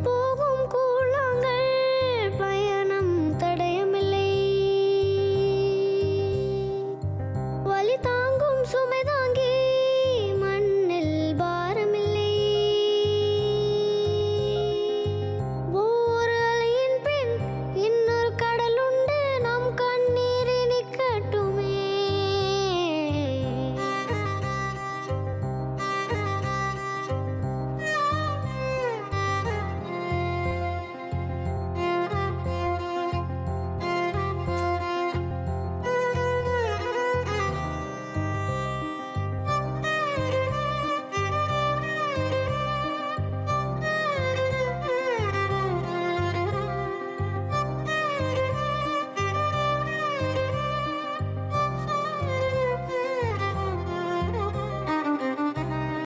Богом кожен.